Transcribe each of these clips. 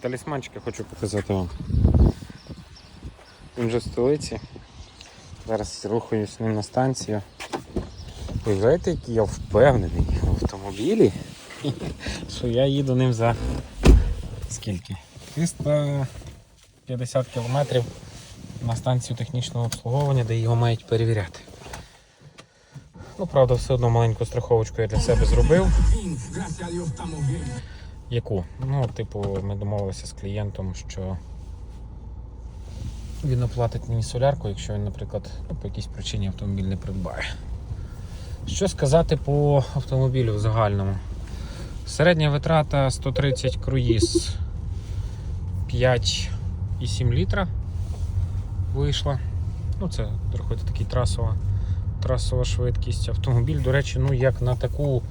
Талісманчика хочу показати вам. Він вже в столиці. Зараз рухаюсь з ним на станцію. Уявляєте, який я впевнений в автомобілі, що я їду ним за скільки? 350 кілометрів на станцію технічного обслуговування, де його мають перевіряти. Ну, правда, все одно маленьку страховочку я для себе зробив. Яку? Ну, типу, ми домовилися з клієнтом, що він оплатить мені солярку, якщо він, наприклад, ну, по якійсь причині автомобіль не придбає. Що сказати по автомобілю в загальному? Середня витрата 130 круїз 5,7 літра вийшла. Ну, це рахуйте такий трасова, трасова швидкість. Автомобіль, до речі, ну як на таку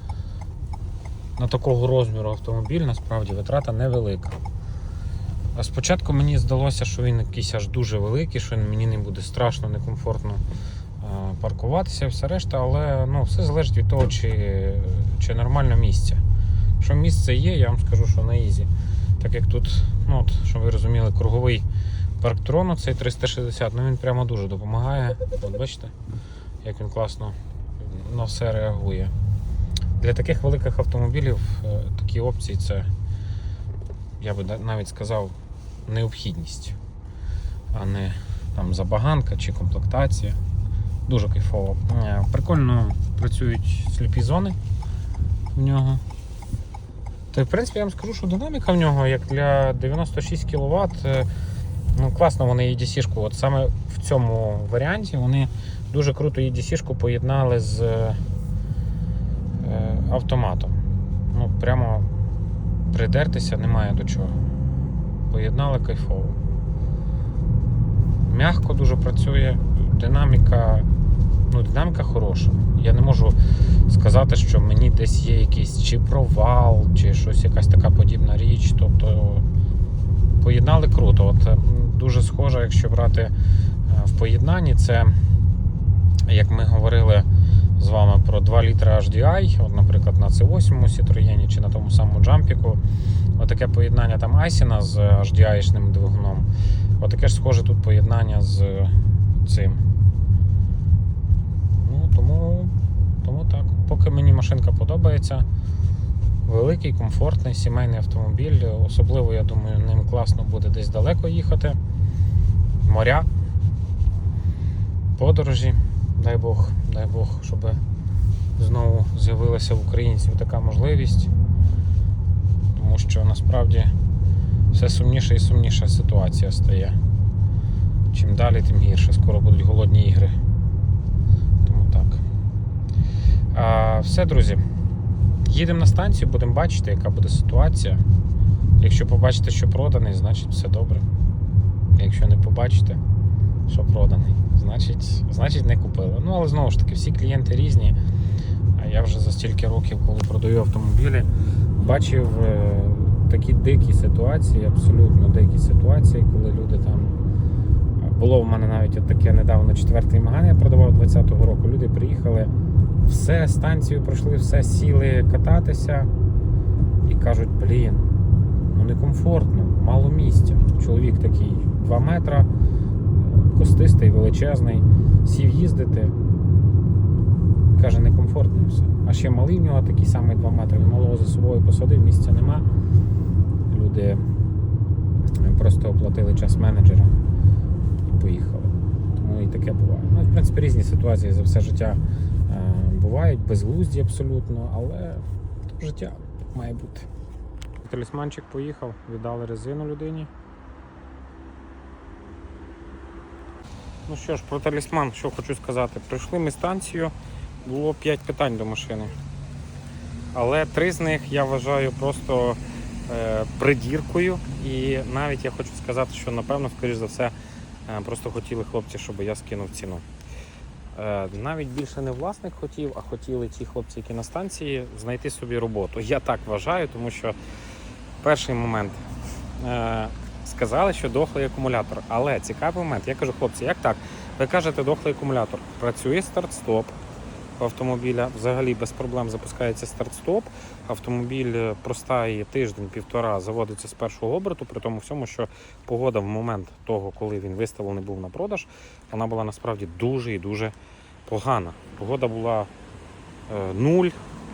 на такого розміру автомобіль насправді витрата невелика. Спочатку мені здалося, що він якийсь аж дуже великий, що мені не буде страшно, некомфортно паркуватися все решта, але ну, все залежить від того, чи, чи нормально місце. Якщо місце є, я вам скажу, що на ізі. Так як тут, ну от, щоб ви розуміли, круговий парк трону, цей 360, ну він прямо дуже допомагає. От бачите, як він класно на все реагує. Для таких великих автомобілів е, такі опції це, я би навіть сказав, необхідність, а не там забаганка чи комплектація. Дуже кайфово. Е, Прикольно працюють сліпі зони в нього. Та в принципі я вам скажу, що динаміка в нього як для 96 кВт. Ну, класно вони EDC-шку. От саме в цьому варіанті вони дуже круто EDC-шку поєднали з е, автоматом. Ну, прямо придертися немає до чого. Поєднали кайфово. Мягко дуже працює, динаміка, ну, динаміка хороша. Я не можу сказати, що мені десь є якийсь чи провал, чи щось якась така подібна річ. Тобто поєднали круто. От дуже схоже, якщо брати е, в поєднанні, це як ми говорили з вами про 2 літри HDI, от, наприклад, на C8 Citroën чи на тому самому джампіку. Отаке поєднання там Айсіна з HDI-шним двигуном. Отаке ж схоже тут поєднання з цим. Ну, тому, тому так. Поки мені машинка подобається. Великий, комфортний сімейний автомобіль. Особливо, я думаю, ним класно буде десь далеко їхати. Моря, подорожі. Дай Бог, дай Бог, щоб знову з'явилася в українців така можливість. Тому що насправді все сумніша і сумніша ситуація стає. Чим далі, тим гірше. Скоро будуть голодні ігри. Тому так. А, все, друзі. Їдемо на станцію, будемо бачити, яка буде ситуація. Якщо побачите, що проданий, значить все добре. Якщо не побачите, що проданий, значить, значить не купили. Ну, але знову ж таки, всі клієнти різні. А я вже за стільки років, коли продаю автомобілі, бачив е, такі дикі ситуації, абсолютно дикі ситуації, коли люди там. Було в мене навіть таке недавно четвертий магазин, я продавав 20-го року. Люди приїхали, все, станцію пройшли, все, сіли кататися і кажуть, блін, ну некомфортно, мало місця. Чоловік такий 2 метра, костистий, величезний, сів їздити. Каже, некомфортно і все. А ще малий в нього такий самий 2 метри, він малого за собою посадив, місця нема. Люди просто оплатили час менеджера і поїхали. Тому і таке буває. Ну, в принципі, різні ситуації за все життя е, бувають, безглузді абсолютно, але життя має бути. Талісманчик поїхав, віддали резину людині. Ну що ж, про талісман, що хочу сказати. Прийшли ми станцію, було 5 питань до машини. Але три з них я вважаю просто е, придіркою. І навіть я хочу сказати, що напевно, скоріш за все, е, просто хотіли хлопці, щоб я скинув ціну. Е, навіть більше не власник хотів, а хотіли ті хлопці, які на станції, знайти собі роботу. Я так вважаю, тому що перший момент е, сказали, що дохлий акумулятор. Але цікавий момент, я кажу, хлопці, як так? Ви кажете, дохлий акумулятор. Працює старт-стоп, автомобіля. Взагалі без проблем запускається старт-стоп. Автомобіль е, простає тиждень-півтора, заводиться з першого оберту, при тому всьому, що погода в момент того, коли він виставлений був на продаж, вона була насправді дуже і дуже погана. Погода була 0,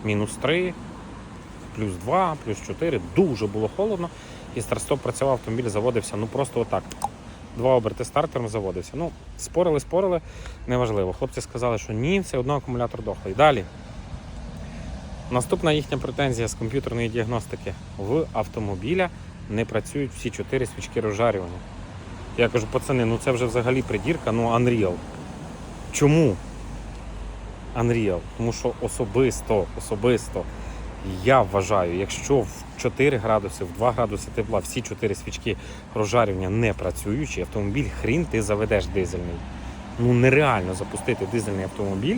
мінус 3, плюс 2, плюс 4. Дуже було холодно. І старт-стоп працював, автомобіль заводився ну просто отак. Два оберти стартером заводився. Ну, спорили, спорили, неважливо. Хлопці сказали, що ні, все одно акумулятор дохлий. Далі. Наступна їхня претензія з комп'ютерної діагностики. В автомобіля не працюють всі чотири свічки розжарювання. Я кажу, пацани, ну це вже взагалі придірка, ну Unreal. Чому? Unreal. Тому що особисто, особисто я вважаю, якщо в 4 градуси, в 2 градуси тепла всі 4 свічки розжарювання не працюючі, автомобіль хрін ти заведеш дизельний. Ну нереально запустити дизельний автомобіль,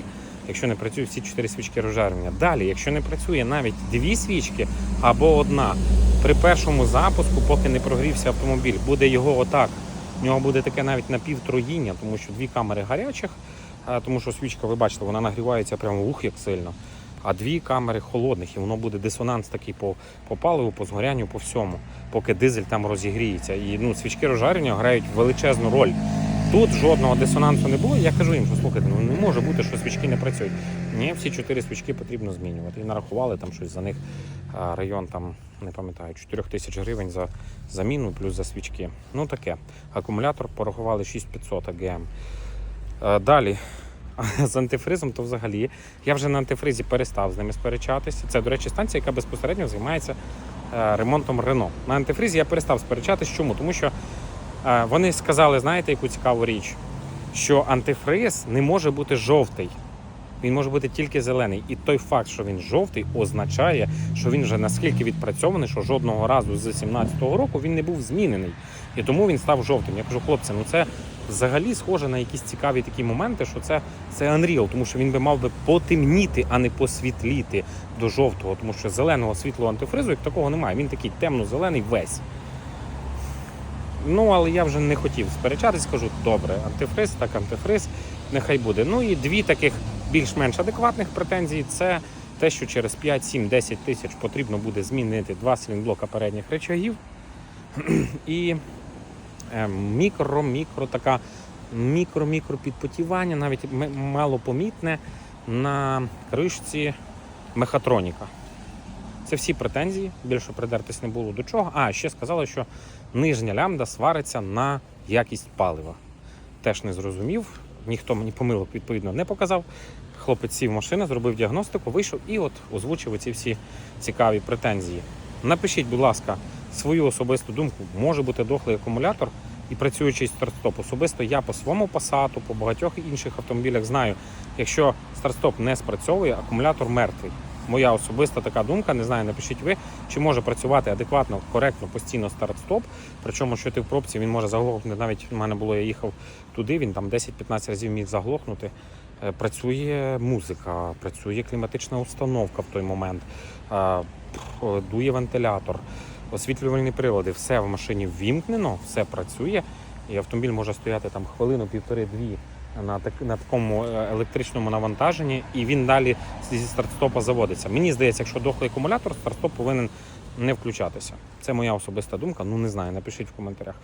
якщо не працюють всі 4 свічки розжарювання. Далі, якщо не працює навіть дві свічки або одна, при першому запуску, поки не прогрівся автомобіль, буде його отак. У нього буде таке навіть напівтроїння, тому що дві камери гарячих, тому що свічка, ви бачите, вона нагрівається прямо ух, як сильно. А дві камери холодних, і воно буде дисонанс такий по, по паливу, по згорянню, по всьому, поки дизель там розігріється. І ну, свічки розжарення грають величезну роль. Тут жодного дисонансу не було. Я кажу їм, що слухайте, ну не може бути, що свічки не працюють. Ні, всі чотири свічки потрібно змінювати. І нарахували там щось за них район там, не пам'ятаю, 4 тисяч гривень за заміну плюс за свічки. Ну таке. Акумулятор порахували 6500 АГМ. Е, Далі. З антифризом, то взагалі я вже на антифризі перестав з ними сперечатися. Це, до речі, станція, яка безпосередньо займається е, ремонтом Рено. На антифризі я перестав сперечатись. Чому? Тому що е, вони сказали, знаєте, яку цікаву річ, що антифриз не може бути жовтий. Він може бути тільки зелений. І той факт, що він жовтий, означає, що він вже наскільки відпрацьований, що жодного разу з 2017 року він не був змінений. І тому він став жовтим. Я кажу, хлопці, ну це взагалі схоже на якісь цікаві такі моменти, що це, це Unreal, тому що він би мав би потемніти, а не посвітліти до жовтого, тому що зеленого світлого антифризу як такого немає. Він такий темно-зелений весь. Ну, але я вже не хотів сперечатись, кажу, добре, антифриз, так антифриз, нехай буде. Ну і дві таких більш-менш адекватних претензії це те, що через 5, 7, 10 тисяч потрібно буде змінити два силінблока передніх речагів. І мікро-мікро така мікро-мікро підпотівання, навіть малопомітне на кришці мехатроніка. Це всі претензії, більше придертись не було до чого. А, ще сказали, що нижня лямбда свариться на якість палива. Теж не зрозумів, ніхто мені помилок відповідно не показав. Хлопець сів машину, зробив діагностику, вийшов і от озвучив ці всі цікаві претензії. Напишіть, будь ласка, свою особисту думку. Може бути дохлий акумулятор і працюючий старт-стоп. Особисто я по своєму пасату, по багатьох інших автомобілях знаю, якщо старт-стоп не спрацьовує, акумулятор мертвий. Моя особиста така думка, не знаю, напишіть ви, чи може працювати адекватно, коректно, постійно старт-стоп. Причому, що ти в пробці, він може заглохнути. Навіть в мене було, я їхав туди, він там 10-15 разів міг заглохнути. Е, Працює музика, працює кліматична установка в той момент, е, дує вентилятор, освітлювальні прилади, все в машині ввімкнено, все працює, і автомобіль може стояти там хвилину, півтори-дві на, так, на такому е, електричному навантаженні, і він далі зі старт-стопа заводиться. Мені здається, якщо дохлий акумулятор, старт-стоп повинен не включатися. Це моя особиста думка. Ну не знаю, напишіть в коментарях.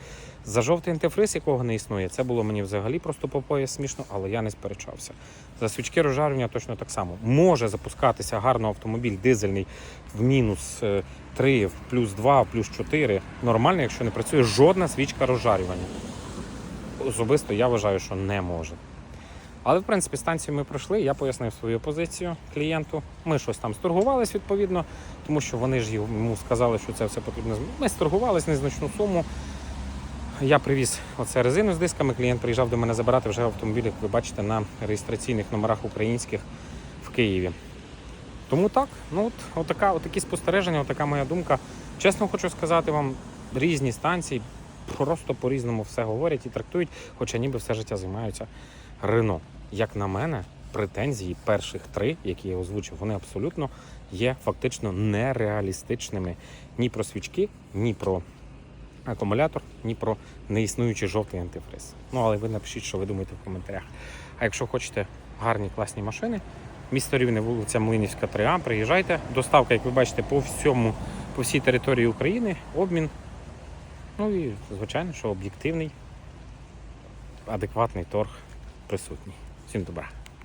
За жовтий антифриз, якого не існує, це було мені взагалі просто по пояс смішно, але я не сперечався. За свічки розжарювання точно так само. Може запускатися гарно автомобіль дизельний в мінус е, 3, в плюс 2, в плюс 4. Нормально, якщо не працює жодна свічка розжарювання. Особисто я вважаю, що не може. Але в принципі станцію ми пройшли, я пояснив свою позицію клієнту. Ми щось там сторгувались відповідно, тому що вони ж йому сказали, що це все потрібно. Ми сторгувались незначну суму. Я привіз оце резину з дисками. Клієнт приїжджав до мене забирати вже автомобіль, як ви бачите, на реєстраційних номерах українських в Києві. Тому так, ну от, отака, отакі спостереження, отака моя думка. Чесно хочу сказати вам, різні станції просто по-різному все говорять і трактують, хоча ніби все життя займаються Рено. Як на мене, претензії перших три, які я озвучив, вони абсолютно є фактично нереалістичними ні про свічки, ні про акумулятор, ні про неіснуючий жовтий антифриз. Ну але ви напишіть, що ви думаєте в коментарях. А якщо хочете гарні класні машини, Місто Рівне, вулиця Млинівська, 3А. Приїжджайте. Доставка, як ви бачите, по всьому, по всій території України, обмін. Ну і, звичайно, що об'єктивний, адекватний торг присутній. Всім добра.